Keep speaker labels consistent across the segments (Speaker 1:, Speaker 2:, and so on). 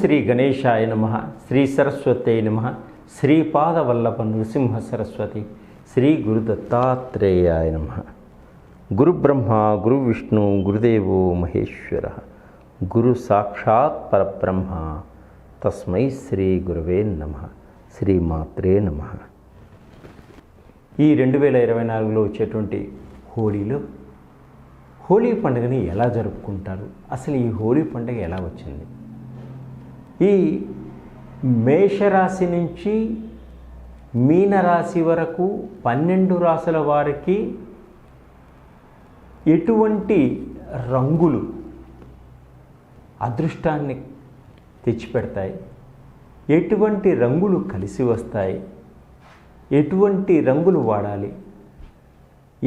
Speaker 1: శ్రీ గణేశాయ నమ శ్రీ సరస్వతి నమ పాదవల్లభ నృసింహ సరస్వతి శ్రీ గురుదత్తాత్రేయాయ నమ గురుబ్రహ్మ గురు విష్ణు గురుదేవో మహేశ్వర గురు సాక్షాత్ పరబ్రహ్మ తస్మై శ్రీ గురువే నమ శ్రీమాత్రే నమ
Speaker 2: ఈ రెండు వేల ఇరవై నాలుగులో వచ్చేటువంటి హోలీలో హోలీ పండుగని ఎలా జరుపుకుంటారు అసలు ఈ హోలీ పండుగ ఎలా వచ్చింది ఈ మేషరాశి నుంచి మీనరాశి వరకు పన్నెండు రాశుల వారికి ఎటువంటి రంగులు అదృష్టాన్ని తెచ్చిపెడతాయి ఎటువంటి రంగులు కలిసి వస్తాయి ఎటువంటి రంగులు వాడాలి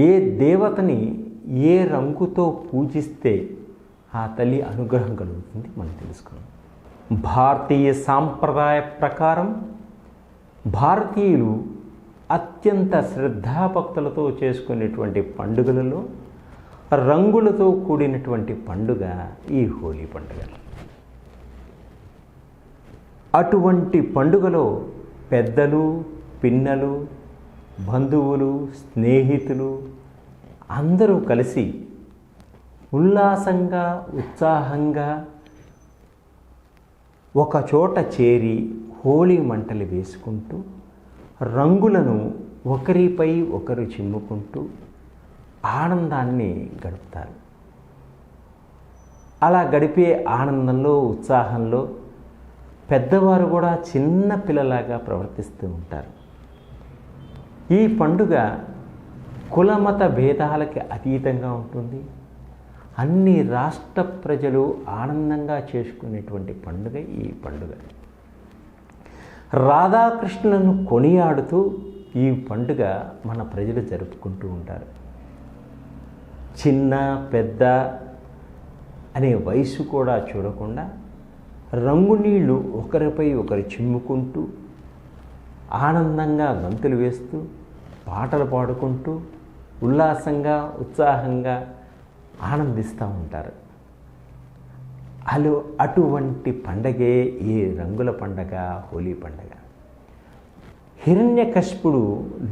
Speaker 2: ఏ దేవతని ఏ రంగుతో పూజిస్తే ఆ తల్లి అనుగ్రహం కలుగుతుంది మనం తెలుసుకుందాం భారతీయ సాంప్రదాయ ప్రకారం భారతీయులు అత్యంత శ్రద్ధాభక్తులతో చేసుకునేటువంటి పండుగలలో రంగులతో కూడినటువంటి పండుగ ఈ హోలీ పండుగ అటువంటి పండుగలో పెద్దలు పిన్నలు బంధువులు స్నేహితులు అందరూ కలిసి ఉల్లాసంగా ఉత్సాహంగా ఒకచోట చేరి హోలీ మంటలు వేసుకుంటూ రంగులను ఒకరిపై ఒకరు చిమ్ముకుంటూ ఆనందాన్ని గడుపుతారు అలా గడిపే ఆనందంలో ఉత్సాహంలో పెద్దవారు కూడా చిన్న పిల్లలాగా ప్రవర్తిస్తూ ఉంటారు ఈ పండుగ కులమత భేదాలకి అతీతంగా ఉంటుంది అన్ని రాష్ట్ర ప్రజలు ఆనందంగా చేసుకునేటువంటి పండుగ ఈ పండుగ రాధాకృష్ణులను కొనియాడుతూ ఈ పండుగ మన ప్రజలు జరుపుకుంటూ ఉంటారు చిన్న పెద్ద అనే వయసు కూడా చూడకుండా రంగు నీళ్లు ఒకరిపై ఒకరు చిమ్ముకుంటూ ఆనందంగా గంతులు వేస్తూ పాటలు పాడుకుంటూ ఉల్లాసంగా ఉత్సాహంగా ఆనందిస్తూ ఉంటారు అలా అటువంటి పండగే ఈ రంగుల పండగ హోలీ పండగ కష్పుడు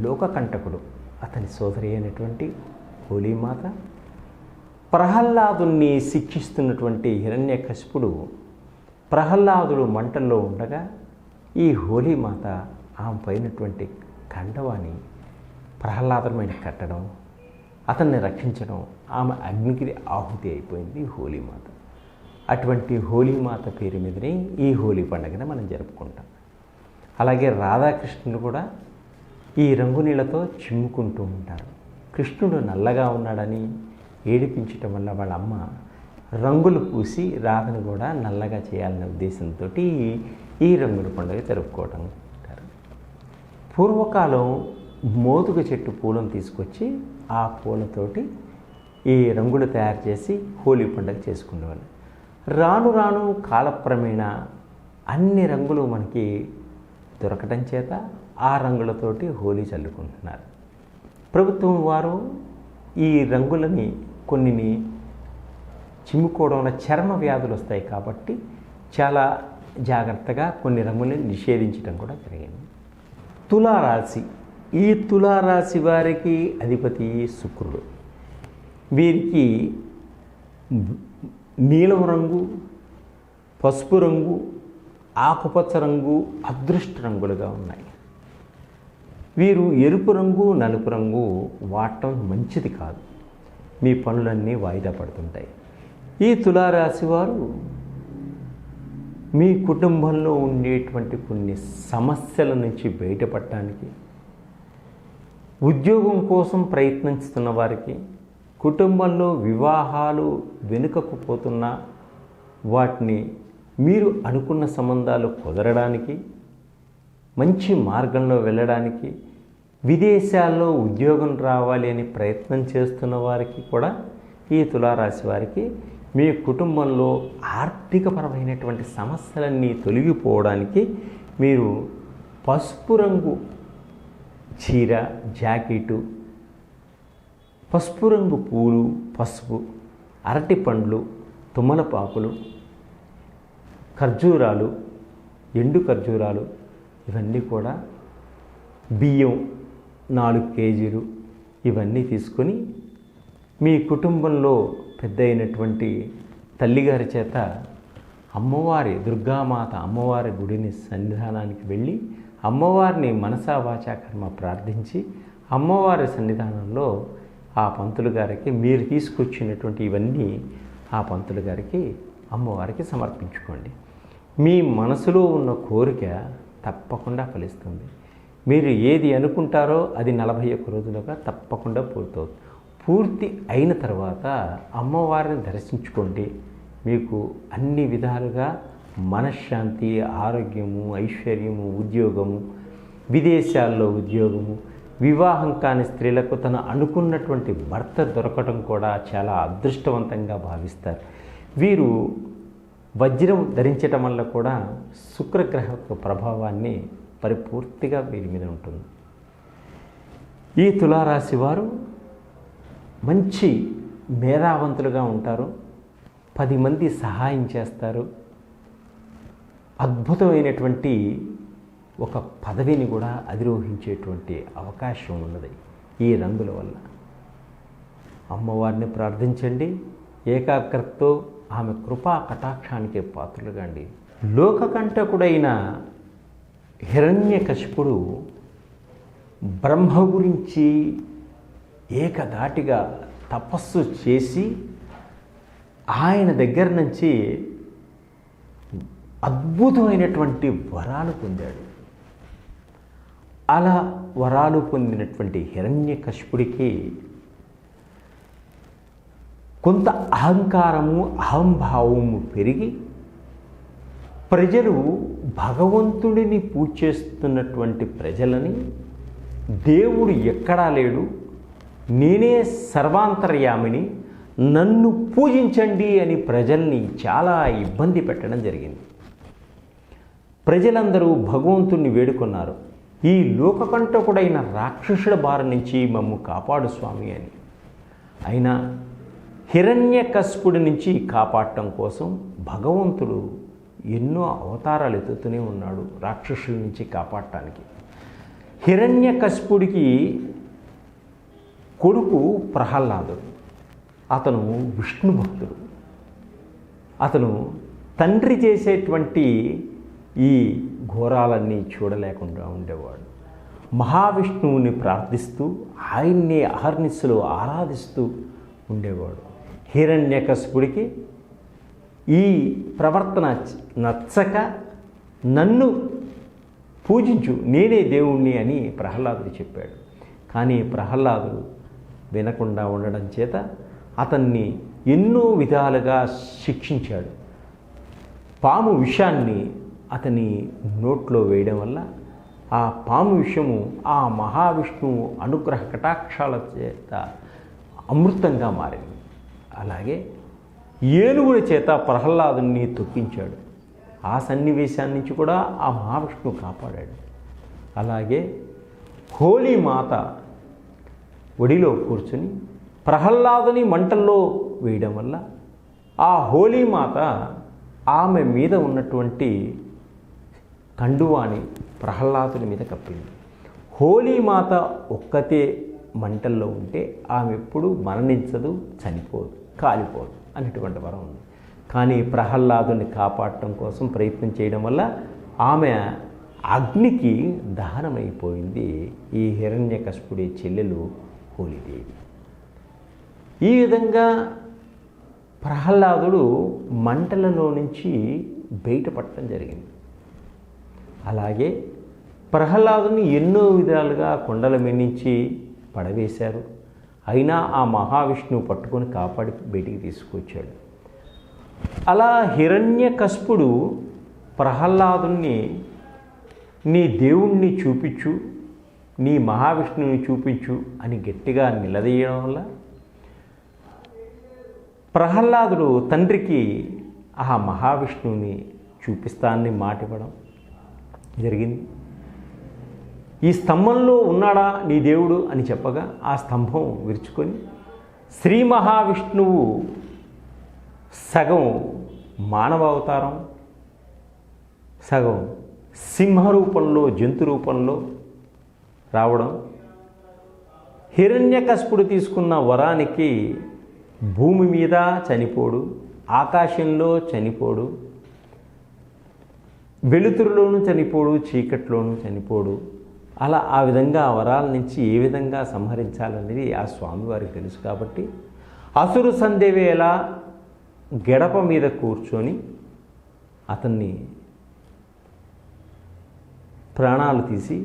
Speaker 2: లోకకంటకుడు అతని సోదరి అయినటువంటి హోలీమాత ప్రహ్లాదుని శిక్షిస్తున్నటువంటి కష్పుడు ప్రహ్లాదుడు మంటల్లో ఉండగా ఈ హోలీమాత ఆమె పైనటువంటి కండవాన్ని ప్రహ్లాదమైన కట్టడం అతన్ని రక్షించడం ఆమె అగ్నికి ఆహుతి అయిపోయింది హోలీమాత అటువంటి హోలీమాత పేరు మీదనే ఈ హోలీ పండుగను మనం జరుపుకుంటాం అలాగే రాధాకృష్ణుడు కూడా ఈ రంగు నీళ్ళతో చిమ్ముకుంటూ ఉంటారు కృష్ణుడు నల్లగా ఉన్నాడని ఏడిపించటం వల్ల వాళ్ళ అమ్మ రంగులు పూసి రాధను కూడా నల్లగా చేయాలనే ఉద్దేశంతో ఈ రంగుల పండుగ జరుపుకోవటం పూర్వకాలం మోదుగ చెట్టు పూలను తీసుకొచ్చి ఆ పూలతోటి ఈ రంగులు తయారు చేసి హోలీ పండుగ చేసుకునేవాళ్ళు రాను రాను కాలక్రమేణ అన్ని రంగులు మనకి దొరకటం చేత ఆ రంగులతోటి హోలీ చల్లుకుంటున్నారు ప్రభుత్వం వారు ఈ రంగులని కొన్నిని చిమ్ముకోవడం వల్ల చర్మ వ్యాధులు వస్తాయి కాబట్టి చాలా జాగ్రత్తగా కొన్ని రంగులను నిషేధించడం కూడా జరిగింది తులారాశి ఈ తులారాశి వారికి అధిపతి శుక్రుడు వీరికి నీలం రంగు పసుపు రంగు ఆకుపచ్చ రంగు అదృష్ట రంగులుగా ఉన్నాయి వీరు ఎరుపు రంగు నలుపు రంగు వాడటం మంచిది కాదు మీ పనులన్నీ వాయిదా పడుతుంటాయి ఈ తులారాశి వారు మీ కుటుంబంలో ఉండేటువంటి కొన్ని సమస్యల నుంచి బయటపడటానికి ఉద్యోగం కోసం ప్రయత్నిస్తున్న వారికి కుటుంబంలో వివాహాలు వెనుకకు వాటిని మీరు అనుకున్న సంబంధాలు కుదరడానికి మంచి మార్గంలో వెళ్ళడానికి విదేశాల్లో ఉద్యోగం రావాలి అని ప్రయత్నం చేస్తున్న వారికి కూడా ఈ తులారాశి వారికి మీ కుటుంబంలో ఆర్థికపరమైనటువంటి సమస్యలన్నీ తొలగిపోవడానికి మీరు పసుపు రంగు చీర జాకెటు పసుపు రంగు పూలు పసుపు అరటి పండ్లు తుమ్మలపాకులు ఖర్జూరాలు ఎండు ఖర్జూరాలు ఇవన్నీ కూడా బియ్యం నాలుగు కేజీలు ఇవన్నీ తీసుకొని మీ కుటుంబంలో పెద్ద అయినటువంటి తల్లిగారి చేత అమ్మవారి దుర్గామాత అమ్మవారి గుడిని సన్నిధానానికి వెళ్ళి అమ్మవారిని మనసా వాచాకర్మ ప్రార్థించి అమ్మవారి సన్నిధానంలో ఆ పంతులు గారికి మీరు తీసుకొచ్చినటువంటి ఇవన్నీ ఆ పంతులు గారికి అమ్మవారికి సమర్పించుకోండి మీ మనసులో ఉన్న కోరిక తప్పకుండా ఫలిస్తుంది మీరు ఏది అనుకుంటారో అది నలభై ఒక్క రోజులుగా తప్పకుండా పూర్తవుతుంది పూర్తి అయిన తర్వాత అమ్మవారిని దర్శించుకోండి మీకు అన్ని విధాలుగా మనశ్శాంతి ఆరోగ్యము ఐశ్వర్యము ఉద్యోగము విదేశాల్లో ఉద్యోగము వివాహం కాని స్త్రీలకు తను అనుకున్నటువంటి భర్త దొరకడం కూడా చాలా అదృష్టవంతంగా భావిస్తారు వీరు వజ్రం ధరించటం వల్ల కూడా శుక్రగ్రహ యొక్క ప్రభావాన్ని పరిపూర్తిగా వీరి మీద ఉంటుంది ఈ తులారాశి వారు మంచి మేధావంతులుగా ఉంటారు పది మంది సహాయం చేస్తారు అద్భుతమైనటువంటి ఒక పదవిని కూడా అధిరోహించేటువంటి అవకాశం ఉన్నది ఈ రంగుల వల్ల అమ్మవారిని ప్రార్థించండి ఏకాగ్రతతో ఆమె కృపా కటాక్షానికి పాత్రలుగాండి హిరణ్య హిరణ్యకశిపుడు బ్రహ్మ గురించి ఏకధాటిగా తపస్సు చేసి ఆయన దగ్గర నుంచి అద్భుతమైనటువంటి వరాలు పొందాడు అలా వరాలు పొందినటువంటి హిరణ్యకశిపుడికి కొంత అహంకారము అహంభావము పెరిగి ప్రజలు భగవంతుడిని పూజ చేస్తున్నటువంటి ప్రజలని దేవుడు ఎక్కడా లేడు నేనే సర్వాంతర్యామిని నన్ను పూజించండి అని ప్రజల్ని చాలా ఇబ్బంది పెట్టడం జరిగింది ప్రజలందరూ భగవంతుణ్ణి వేడుకున్నారు ఈ లోకకంటకుడైన రాక్షసుల బారి నుంచి మమ్ము కాపాడు స్వామి అని అయినా కస్పుడి నుంచి కాపాడటం కోసం భగవంతుడు ఎన్నో అవతారాలు ఎత్తుతూనే ఉన్నాడు రాక్షసుల నుంచి కాపాడటానికి కస్పుడికి కొడుకు ప్రహ్లాదుడు అతను విష్ణు భక్తుడు అతను తండ్రి చేసేటువంటి ఈ ఘోరాలన్నీ చూడలేకుండా ఉండేవాడు మహావిష్ణువుని ప్రార్థిస్తూ ఆయన్ని అహర్నిస్సులు ఆరాధిస్తూ ఉండేవాడు హిరణ్యకశపుడికి ఈ ప్రవర్తన నచ్చక నన్ను పూజించు నేనే దేవుణ్ణి అని ప్రహ్లాదుడు చెప్పాడు కానీ ప్రహ్లాదుడు వినకుండా ఉండడం చేత అతన్ని ఎన్నో విధాలుగా శిక్షించాడు పాము విషాన్ని అతని నోట్లో వేయడం వల్ల ఆ పాము విషము ఆ మహావిష్ణువు అనుగ్రహ కటాక్షాల చేత అమృతంగా మారింది అలాగే ఏనుగుల చేత ప్రహ్లాదుని తొక్కించాడు ఆ సన్నివేశాన్ని నుంచి కూడా ఆ మహావిష్ణువు కాపాడాడు అలాగే హోలీ మాత ఒడిలో కూర్చుని ప్రహ్లాదుని మంటల్లో వేయడం వల్ల ఆ హోలీ మాత ఆమె మీద ఉన్నటువంటి కండువాని ప్రహ్లాదుని మీద కప్పింది హోలీ మాత ఒక్కతే మంటల్లో ఉంటే ఆమె ఎప్పుడు మరణించదు చనిపోదు కాలిపోదు అనేటువంటి వరం ఉంది కానీ ప్రహ్లాదుని కాపాడటం కోసం ప్రయత్నం చేయడం వల్ల ఆమె అగ్నికి దహనమైపోయింది ఈ హిరణ్య హిరణ్యకశపుడి చెల్లెలు హోలీదేవి ఈ విధంగా ప్రహ్లాదుడు మంటలలో నుంచి బయటపడటం జరిగింది అలాగే ప్రహ్లాదుని ఎన్నో విధాలుగా కొండల మిన్నించి పడవేశారు అయినా ఆ మహావిష్ణువు పట్టుకొని కాపాడి బయటికి తీసుకొచ్చాడు అలా హిరణ్య కస్పుడు ప్రహ్లాదుని నీ దేవుణ్ణి చూపించు నీ మహావిష్ణువుని చూపించు అని గట్టిగా నిలదీయడం వల్ల ప్రహ్లాదుడు తండ్రికి ఆ మహావిష్ణువుని చూపిస్తానని మాట ఇవ్వడం జరిగింది ఈ స్తంభంలో ఉన్నాడా నీ దేవుడు అని చెప్పగా ఆ స్తంభం విరుచుకొని శ్రీ మహావిష్ణువు సగం మానవ అవతారం సగం సింహరూపంలో జంతు రూపంలో రావడం హిరణ్యకస్పుడు తీసుకున్న వరానికి భూమి మీద చనిపోడు ఆకాశంలో చనిపోడు వెలుతురులోనూ చనిపోడు చీకట్లోనూ చనిపోడు అలా ఆ విధంగా వరాల నుంచి ఏ విధంగా సంహరించాలనేది ఆ స్వామివారికి తెలుసు కాబట్టి అసురు సంధ్యవేళ గడప మీద కూర్చొని అతన్ని ప్రాణాలు తీసి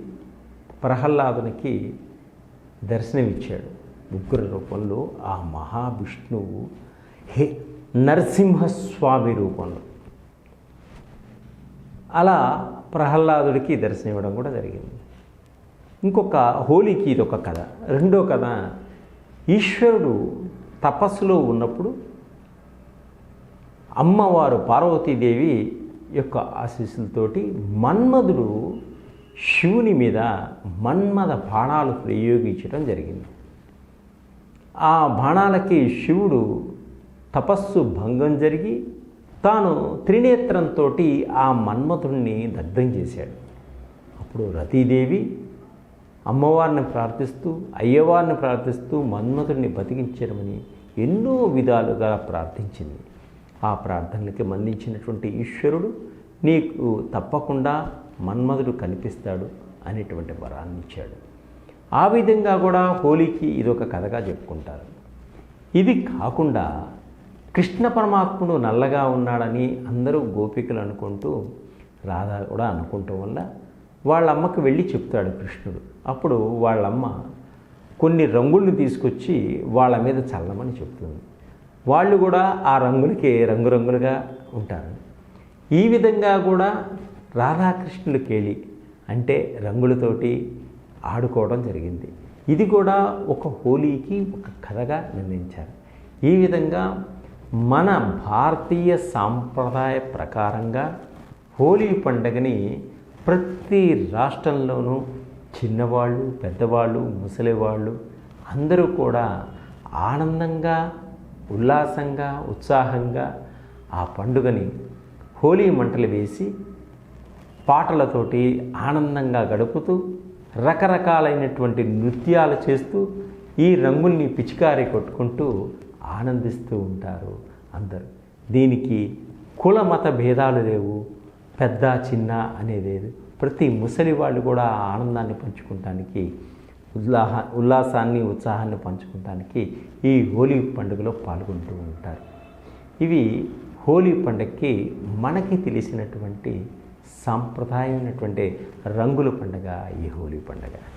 Speaker 2: ప్రహ్లాదునికి దర్శనమిచ్చాడు ఉగ్ర రూపంలో ఆ మహావిష్ణువు హే నరసింహస్వామి రూపంలో అలా ప్రహ్లాదుడికి దర్శనం ఇవ్వడం కూడా జరిగింది ఇంకొక హోలీకి ఇది ఒక కథ రెండో కథ ఈశ్వరుడు తపస్సులో ఉన్నప్పుడు అమ్మవారు పార్వతీదేవి యొక్క ఆశీస్సులతోటి మన్మధుడు శివుని మీద మన్మద బాణాలు ప్రయోగించడం జరిగింది ఆ బాణాలకి శివుడు తపస్సు భంగం జరిగి తాను త్రినేత్రంతో ఆ మన్మథుణ్ణి దగ్ధం చేశాడు అప్పుడు రతీదేవి అమ్మవారిని ప్రార్థిస్తూ అయ్యవారిని ప్రార్థిస్తూ మన్మథుడిని బతికించడమని ఎన్నో విధాలుగా ప్రార్థించింది ఆ ప్రార్థనలకి మందించినటువంటి ఈశ్వరుడు నీకు తప్పకుండా మన్మధుడు కనిపిస్తాడు అనేటువంటి వరాన్ని ఇచ్చాడు ఆ విధంగా కూడా హోలీకి ఇదొక కథగా చెప్పుకుంటారు ఇది కాకుండా కృష్ణ పరమాత్ముడు నల్లగా ఉన్నాడని అందరూ గోపికలు అనుకుంటూ రాధ కూడా అనుకుంటూ వల్ల వాళ్ళమ్మకు వెళ్ళి చెప్తాడు కృష్ణుడు అప్పుడు వాళ్ళమ్మ కొన్ని రంగుల్ని తీసుకొచ్చి వాళ్ళ మీద చల్లమని చెప్తుంది వాళ్ళు కూడా ఆ రంగులకి రంగురంగులుగా ఉంటారు ఈ విధంగా కూడా రాధాకృష్ణులు కేలి అంటే రంగులతోటి ఆడుకోవడం జరిగింది ఇది కూడా ఒక హోలీకి ఒక కథగా నిర్ణయించారు ఈ విధంగా మన భారతీయ సాంప్రదాయ ప్రకారంగా హోలీ పండుగని ప్రతి రాష్ట్రంలోనూ చిన్నవాళ్ళు పెద్దవాళ్ళు ముసలివాళ్ళు అందరూ కూడా ఆనందంగా ఉల్లాసంగా ఉత్సాహంగా ఆ పండుగని హోలీ మంటలు వేసి పాటలతోటి ఆనందంగా గడుపుతూ రకరకాలైనటువంటి నృత్యాలు చేస్తూ ఈ రంగుల్ని పిచికారి కొట్టుకుంటూ ఆనందిస్తూ ఉంటారు అందరూ దీనికి కుల మత భేదాలు లేవు పెద్ద చిన్న అనేది ప్రతి ముసలి వాళ్ళు కూడా ఆనందాన్ని పంచుకుంటానికి ఉల్లాహ ఉల్లాసాన్ని ఉత్సాహాన్ని పంచుకుంటానికి ఈ హోలీ పండుగలో పాల్గొంటూ ఉంటారు ఇవి హోలీ పండుగకి మనకి తెలిసినటువంటి సాంప్రదాయమైనటువంటి రంగుల పండుగ ఈ హోలీ పండుగ